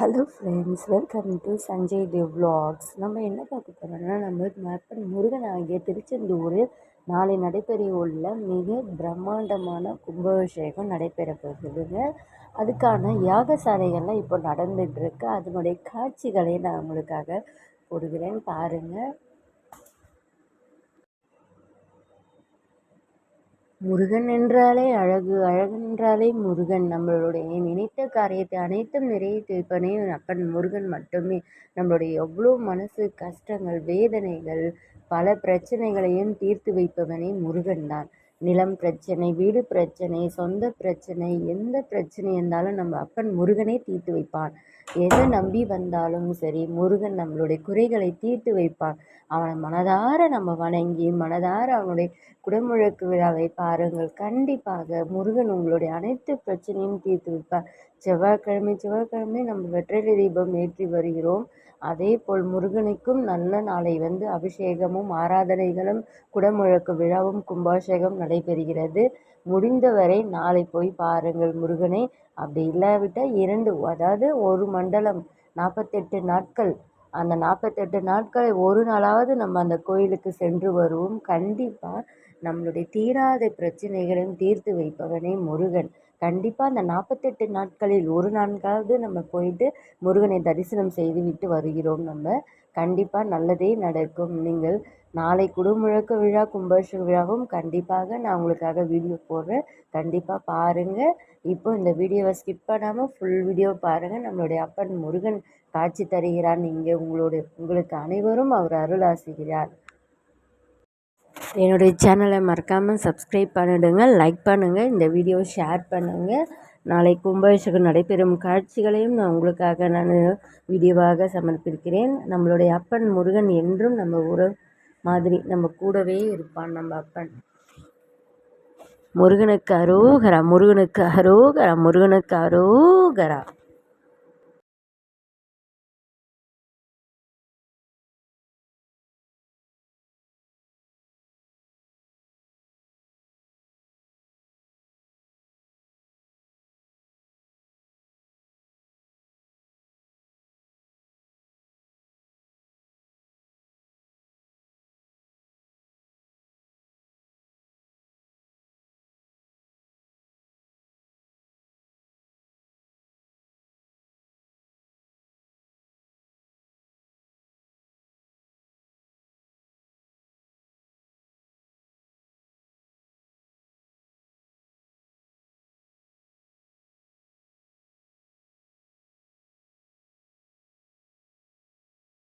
Hello friends welcome to Sanjay Dev vlogs. நம்ம என்ன பார்க்க போகிறோம்னா நம்ம மப்பன் முருகன் ஆகிய திருச்செந்தூரில் நாளை நடைபெற உள்ள மிக பிரம்மாண்டமான கும்பாபிஷேகம் நடைபெற போகுதுங்க. அதுக்கான யாகசாலைகள்லாம் இப்போ நடந்துகிட்டு இருக்கு. அதனுடைய காட்சிகளை நான் உங்களுக்காக போடுகிறேன். பாருங்கள் முருகன் என்றாலே அழகு அழகு என்றாலே முருகன். நம்மளுடைய நினைத்த காரியத்தை அனைத்தும் நிறைவேற்றிருப்பனே அப்பன் முருகன் மட்டுமே. நம்மளுடைய எவ்வளோ மனசு கஷ்டங்கள் வேதனைகள் பல பிரச்சனைகளையும் தீர்த்து வைப்பவனே முருகன் தான் நிலம் பிரச்சனை வீடு பிரச்சனை சொந்த பிரச்சனை எந்த பிரச்சனை இருந்தாலும் நம்ம அப்பன் முருகனே தீர்த்து வைப்பான். எதை நம்பி வந்தாலும் சரி முருகன் நம்மளுடைய குறைகளை தீர்த்து வைப்பான். அவனை மனதார நம்ம வணங்கி மனதார அவனுடைய குடமுழக்கு விழாவை பாருங்கள். கண்டிப்பாக முருகன் உங்களுடைய அனைத்து பிரச்சனையும் தீர்த்து வைப்பார். செவ்வாய்க்கிழமை செவ்வாய்க்கிழமை நம்ம வெற்றிலை தீபம் ஏற்றி வருகிறோம். அதே போல் முருகனுக்கும் நல்ல நாளை வந்து அபிஷேகமும் ஆராதனைகளும் குடமுழக்கு விழாவும் கும்பாபிஷேகம் நடைபெறுகிறது. முடிந்தவரை நாளை போய் பாருங்கள் முருகனை. அப்படி இல்லாவிட்டால் இரண்டு அதாவது ஒரு மண்டலம் நாற்பத்தெட்டு நாட்கள். அந்த நாற்பத்தெட்டு நாட்களை ஒரு நாளாவது நம்ம அந்த கோயிலுக்கு சென்று வருவோம். கண்டிப்பாக நம்மளுடைய தீராத பிரச்சனைகளையும் தீர்த்து வைப்பவனே முருகன். கண்டிப்பாக அந்த நாற்பத்தெட்டு நாட்களில் ஒரு நான்காவது நம்ம போயிட்டு முருகனை தரிசனம் செய்துவிட்டு வருகிறோம் நம்ம. கண்டிப்பாக நல்லதே நடக்கும். நீங்கள் நாளை குடமுழக்க விழா கும்பாபிஷேக விழாவும் கண்டிப்பாக நான் உங்களுக்காக வீடியோ போடுறேன். கண்டிப்பாக பாருங்கள் இப்போ இந்த வீடியோவை ஸ்கிப் பண்ணாமல் ஃபுல் வீடியோ பாருங்கள் நம்மளுடைய அப்பன் முருகன் காட்சி தருகிறான் இங்கே உங்களுடைய உங்களுக்கு அனைவரும் அவர் அருள் ஆசுகிறார் என்னுடைய சேனலை மறக்காமல் சப்ஸ்கிரைப் பண்ணிடுங்க லைக் பண்ணுங்கள் இந்த வீடியோ ஷேர் பண்ணுங்கள் நாளை கும்பாபிஷேகம் நடைபெறும் காட்சிகளையும் நான் உங்களுக்காக நான் வீடியோவாக சமர்ப்பிக்கிறேன். நம்மளுடைய அப்பன் முருகன் என்றும் நம்ம உற மாதிரி நம்ம கூடவே இருப்பான் நம்ம அப்பன். முருகனுக்கு அரோகரா முருகனுக்கு அரோகரா முருகனுக்கு அரோகரா.